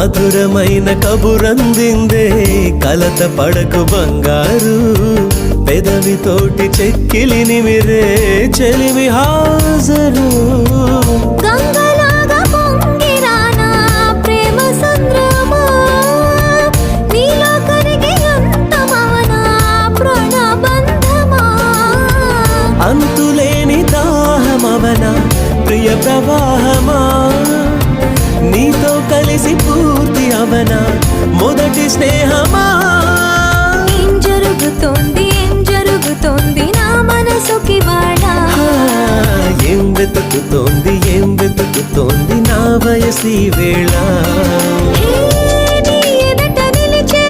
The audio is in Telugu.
మధురమైన కబురందిందే కలత పడకు బంగారు. పెదవితోటి చెక్కిలి నిమిరే చెలిమి హాజరు. అంతులేని దాహమవన ప్రియ ప్రవాహమా. కలిసి పూర్తి అవన మొదటి స్నేహమా? ఏం జరుగుతోంది? ఏం జరుగుతోంది? నా మనసుకి వాడా. ఏం వెతుకుతోంది? ఏం వెతుకుతోంది? నా వయసి వేళ?